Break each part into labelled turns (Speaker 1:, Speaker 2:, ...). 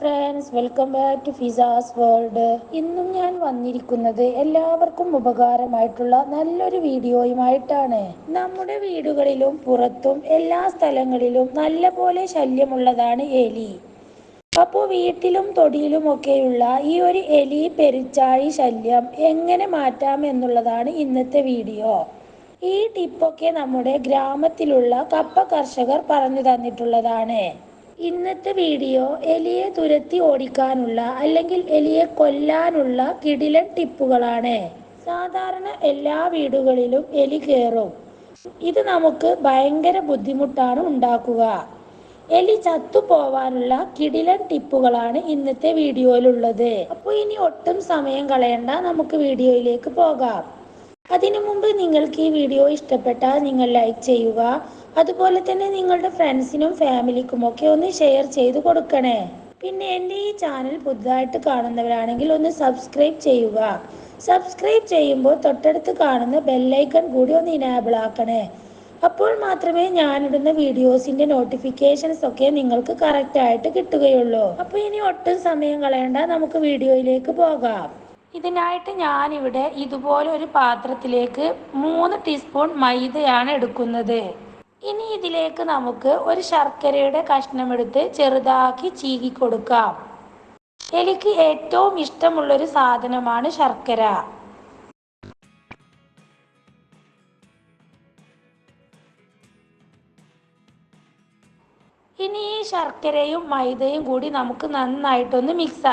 Speaker 1: Friends welcome back to Fiza's world ഇന്നും ഞാൻ വന്നിരിക്കുന്നത് എല്ലാവർക്കും ഉപകാരമായിട്ടുള്ള നല്ലൊരു വീഡിയോയുമായിട്ടാണ്. നമ്മുടെ വീടുകളിലും പുറത്തും എല്ലാ സ്ഥലങ്ങളിലും നല്ല പോലെ ശല്യമുള്ളതാണ് എലി. അപ്പോൾ വീട്ടിലും തൊടിയിലും ഒക്കെയുള്ള ഈ ഒരു എലി പെരിച്ചാഴി ശല്യം എങ്ങനെ മാറ്റാം എന്നുള്ളതാണ് ഇന്നത്തെ വീഡിയോ. ഈ ടിപ്പൊക്കെ നമ്മുടെ ഗ്രാമത്തിലുള്ള കപ്പ കർഷകർ പറഞ്ഞു തന്നിട്ടുള്ളതാണ്. ഇന്നത്തെ വീഡിയോ എലിയെ തുരത്തി ഓടിക്കാനുള്ള അല്ലെങ്കിൽ എലിയെ കൊല്ലാനുള്ള കിടിലൻ ടിപ്പുകളാണ്. സാധാരണ എല്ലാ വീടുകളിലും എലി കയറും. ഇത് നമുക്ക് ഭയങ്കര ബുദ്ധിമുട്ടാണ് ഉണ്ടാക്കുക. എലി ചത്തു പോവാനുള്ള കിടിലൻ ടിപ്പുകളാണ് ഇന്നത്തെ വീഡിയോയിലുള്ളത്. അപ്പോൾ ഇനി ഒട്ടും സമയം കളയണ്ട നമുക്ക് വീഡിയോയിലേക്ക് പോകാം. അതിനു മുമ്പ് നിങ്ങൾക്ക് ഈ വീഡിയോ ഇഷ്ടപ്പെട്ടാൽ നിങ്ങൾ ലൈക്ക് ചെയ്യുക അതുപോലെ തന്നെ നിങ്ങളുടെ ഫ്രണ്ട്സിനും ഫാമിലിക്കും ഒക്കെ ഒന്ന് ഷെയർ ചെയ്ത് കൊടുക്കണേ. പിന്നെ എന്റെ ഈ ചാനൽ പുതുതായിട്ട് കാണുന്നവരാണെങ്കിൽ ഒന്ന് സബ്സ്ക്രൈബ് ചെയ്യുക. സബ്സ്ക്രൈബ് ചെയ്യുമ്പോൾ തൊട്ടടുത്ത് കാണുന്ന ബെല്ലൈക്കൺ കൂടി ഒന്ന് ഇനാബിൾ ആക്കണേ. അപ്പോൾ മാത്രമേ ഞാനിടുന്ന വീഡിയോസിന്റെ നോട്ടിഫിക്കേഷൻസ് ഒക്കെ നിങ്ങൾക്ക് കറക്റ്റ് ആയിട്ട് കിട്ടുകയുള്ളൂ. അപ്പോൾ ഇനി ഒട്ടും സമയം കളയണ്ട നമുക്ക് വീഡിയോയിലേക്ക് പോകാം. ഇതിനായിട്ട് ഞാനിവിടെ ഇതുപോലെ ഒരു പാത്രത്തിലേക്ക് മൂന്ന് ടീസ്പൂൺ മൈദയാണ് എടുക്കുന്നത്. ഇനി ഇതിലേക്ക് നമുക്ക് ഒരു ശർക്കരയുടെ കഷ്ണം എടുത്ത് ചെറുതാക്കി ചീകി കൊടുക്കാം. എനിക്ക് ഏറ്റവും ഇഷ്ടമുള്ളൊരു സാധനമാണ് ശർക്കര. ഇനി ഈ ശർക്കരയും മൈദയും കൂടി നമുക്ക് നന്നായിട്ടൊന്ന് മിക്സ്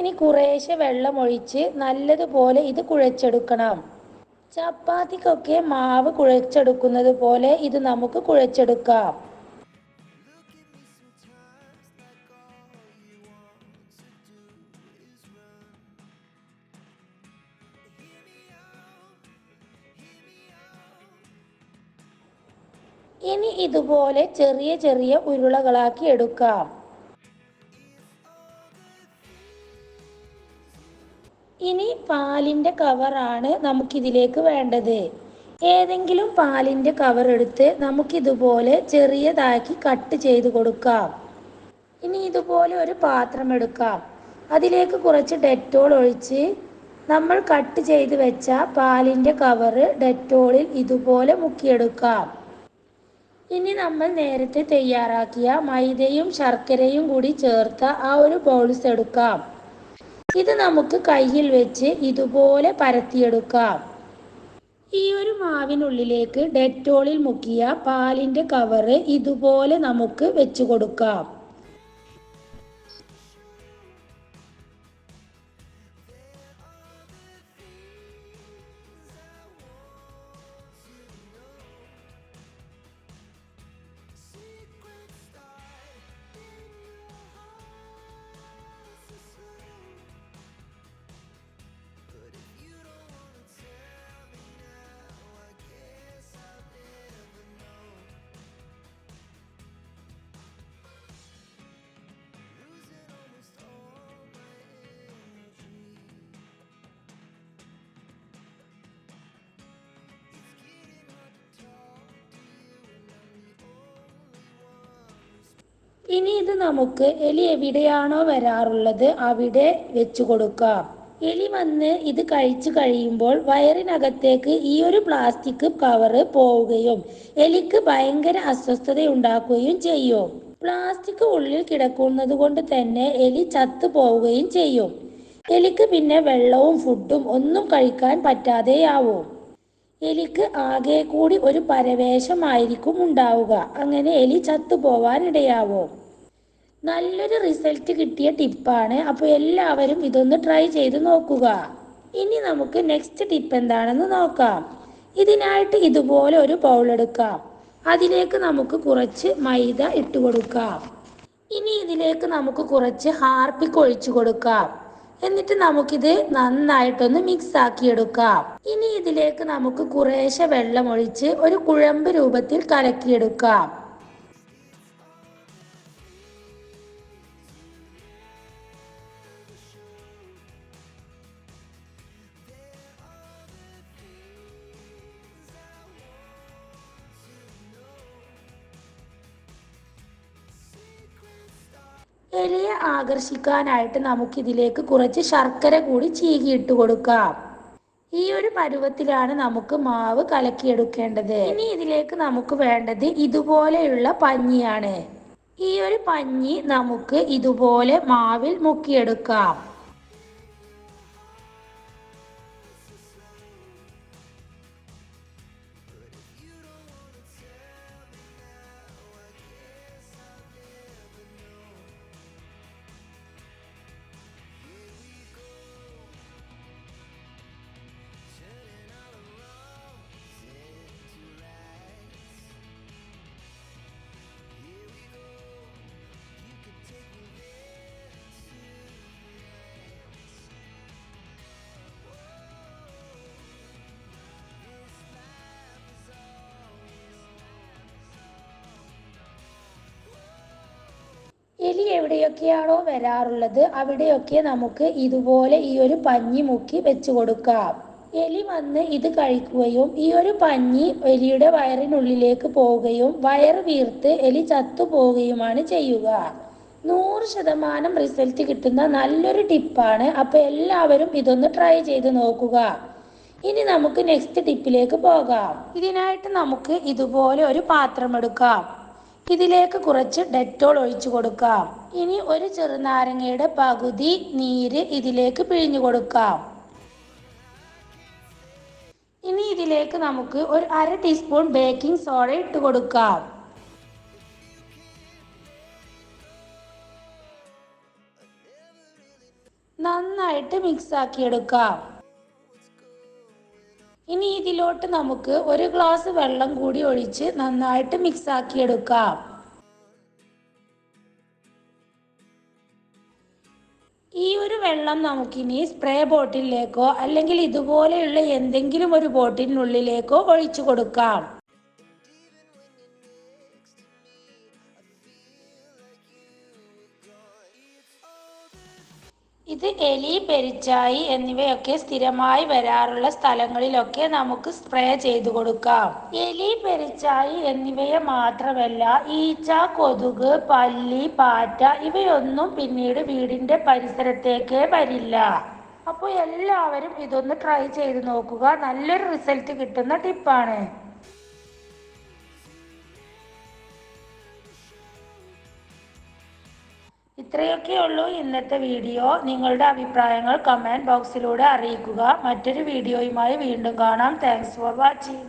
Speaker 1: ഇനി കുറേശ്ശെ വെള്ളം ഒഴിച്ച് നല്ലതുപോലെ ഇത് കുഴച്ചെടുക്കണം. ചപ്പാത്തിക്കൊക്കെ മാവ് കുഴച്ചെടുക്കുന്നത് പോലെ ഇത് നമുക്ക് കുഴച്ചെടുക്കാം. ഇനി ഇതുപോലെ ചെറിയ ചെറിയ ഉരുളകളാക്കി എടുക്കാം. പാലിന്റെ കവറാണ് നമുക്കിതിലേക്ക് വേണ്ടത്. ഏതെങ്കിലും പാലിന്റെ കവർ എടുത്ത് നമുക്കിതുപോലെ ചെറിയതാക്കി കട്ട് ചെയ്ത് കൊടുക്കാം. ഇനി ഇതുപോലെ ഒരു പാത്രം എടുക്കാം. അതിലേക്ക് കുറച്ച് ഡെറ്റോൾ ഒഴിച്ച് നമ്മൾ കട്ട് ചെയ്ത് വെച്ച പാലിന്റെ കവറ് ഡെറ്റോളിൽ ഇതുപോലെ മുക്കിയെടുക്കാം. ഇനി നമ്മൾ നേരത്തെ തയ്യാറാക്കിയ മൈദയും ശർക്കരയും കൂടി ചേർത്ത ആ ഒരു ബൗൾസ് എടുക്കാം. ഇത് നമുക്ക് കയ്യിൽ വെച്ച് ഇതുപോലെ പരത്തിയെടുക്കാം. ഈ ഒരു മാവിനുള്ളിലേക്ക് ഡെറ്റോളിൽ മുക്കിയ പാലിന്റെ കവറ് ഇതുപോലെ നമുക്ക് വെച്ചു കൊടുക്കാം. ഇനി ഇത് നമുക്ക് എലി എവിടെയാണോ വരാറുള്ളത് അവിടെ വെച്ചു കൊടുക്കാം. എലി വന്ന് ഇത് കഴിച്ചു കഴിയുമ്പോൾ വയറിനകത്തേക്ക് ഈ ഒരു പ്ലാസ്റ്റിക് കവറ് പോവുകയും എലിക്ക് ഭയങ്കര അസ്വസ്ഥത ഉണ്ടാക്കുകയും ചെയ്യും. പ്ലാസ്റ്റിക് ഉള്ളിൽ കിടക്കുന്നത് കൊണ്ട് തന്നെ എലി ചത്തു പോവുകയും ചെയ്യും. എലിക്ക് പിന്നെ വെള്ളവും ഫുഡും ഒന്നും കഴിക്കാൻ പറ്റാതെയാവും. എലിക്ക് ആകെ കൂടി ഒരു പരവേശമായിരിക്കും ഉണ്ടാവുക. അങ്ങനെ എലി ചത്തുപോവാനിടയാവും നല്ലൊരു റിസൾട്ട് കിട്ടിയ ടിപ്പാണ് അപ്പോൾ എല്ലാവരും ഇതൊന്ന് ട്രൈ ചെയ്ത് നോക്കുക. ഇനി നമുക്ക് നെക്സ്റ്റ് ടിപ്പ് എന്താണെന്ന് നോക്കാം. ഇതിനായിട്ട് ഇതുപോലെ ഒരു ബൗൾ എടുക്കാം. അതിലേക്ക് നമുക്ക് കുറച്ച് മൈദ ഇട്ട് കൊടുക്കാം. ഇനി ഇതിലേക്ക് നമുക്ക് കുറച്ച് ഹാർപ്പിക്ക് ഒഴിച്ചു കൊടുക്കാം. എന്നിട്ട് നമുക്കിത് നന്നായിട്ടൊന്ന് മിക്സ് ആക്കിയെടുക്കാം ഇനി ഇതിലേക്ക് നമുക്ക് കുറേശ്ശെ വെള്ളം ഒഴിച്ച് ഒരു കുഴമ്പ് രൂപത്തിൽ കലക്കിയെടുക്കാം. എലിയെ ആകർഷിക്കാനായിട്ട് നമുക്കിതിലേക്ക് കുറച്ച് ശർക്കര കൂടി ചീകിയിട്ട് കൊടുക്കാം. ഈ ഒരു പരുവത്തിലാണ് നമുക്ക് മാവ് കലക്കിയെടുക്കേണ്ടത്. ഇനി ഇതിലേക്ക് നമുക്ക് വേണ്ടത് ഇതുപോലെയുള്ള പഞ്ഞിയാണ്. ഈ ഒരു പഞ്ഞി നമുക്ക് ഇതുപോലെ മാവിൽ മുക്കിയെടുക്കാം. എവിടെയൊക്കെയാണോ വരാറുള്ളത്? അവിടെയൊക്കെ നമുക്ക് ഇതുപോലെ ഈ ഒരു പഞ്ഞി മുക്കി വെച്ച് കൊടുക്കാം. എലി വന്ന് ഇത് കഴിക്കുകയും ഈ ഒരു പഞ്ഞി എലിയുടെ വയറിനുള്ളിലേക്ക് പോവുകയും വയറ് വീർത്ത് എലി ചത്തുപോവുകയുമാണ് ചെയ്യുക. നൂറ് ശതമാനം റിസൾട്ട് കിട്ടുന്ന നല്ലൊരു ടിപ്പാണ്. അപ്പൊ എല്ലാവരും ഇതൊന്ന് ട്രൈ ചെയ്ത് നോക്കുക. ഇനി നമുക്ക് നെക്സ്റ്റ് ടിപ്പിലേക്ക് പോകാം. ഇതിനായിട്ട് നമുക്ക് ഇതുപോലെ ഒരു പാത്രം എടുക്കാം ഇതിലേക്ക് കുറച്ച് ഡെറ്റോൾ ഒഴിച്ചു കൊടുക്കാം. ഇനി ഒരു ചെറുനാരങ്ങയുടെ പകുതി നീര് ഇതിലേക്ക് പിഴിഞ്ഞു കൊടുക്കാം. ഇനി ഇതിലേക്ക് നമുക്ക് ഒരു അര ടീസ്പൂൺ ബേക്കിംഗ് സോഡ ഇട്ട് കൊടുക്കാം. നന്നായിട്ട് മിക്സ് ആക്കി എടുക്കാം ഇനി ഇതിലോട്ട് നമുക്ക് ഒരു ഗ്ലാസ് വെള്ളം കൂടി ഒഴിച്ച് നന്നായിട്ട് മിക്സ് ആക്കി എടുക്കാം. ഈ ഒരു വെള്ളം നമുക്കിനി സ്പ്രേ ബോട്ടിലേക്കോ അല്ലെങ്കിൽ ഇതുപോലെയുള്ള എന്തെങ്കിലും ഒരു ബോട്ടിലിനുള്ളിലേക്കോ ഒഴിച്ചു കൊടുക്കാം. ഇത് എലി പെരിച്ചായി എന്നിവയൊക്കെ സ്ഥിരമായി വരാറുള്ള സ്ഥലങ്ങളിലൊക്കെ നമുക്ക് സ്പ്രേ ചെയ്തു കൊടുക്കാം. എലി പെരിച്ചായി എന്നിവയെ മാത്രമല്ല ഈച്ച കൊതുക് പല്ലി പാറ്റ ഇവയൊന്നും പിന്നീട് വീടിന്റെ പരിസരത്തേക്ക് വരില്ല. അപ്പോൾ എല്ലാവരും ഇതൊന്ന് ട്രൈ ചെയ്ത് നോക്കുക. നല്ലൊരു റിസൾട്ട് കിട്ടുന്ന ടിപ്പാണ്. ഇത്രയൊക്കെ ഉള്ളൂ ഇന്നത്തെ വീഡിയോ. നിങ്ങളുടെ അഭിപ്രായങ്ങൾ കമന്റ് ബോക്സിലൂടെ അറിയിക്കുക. മറ്റൊരു വീഡിയോയുമായി വീണ്ടും കാണാം. Thanks for watching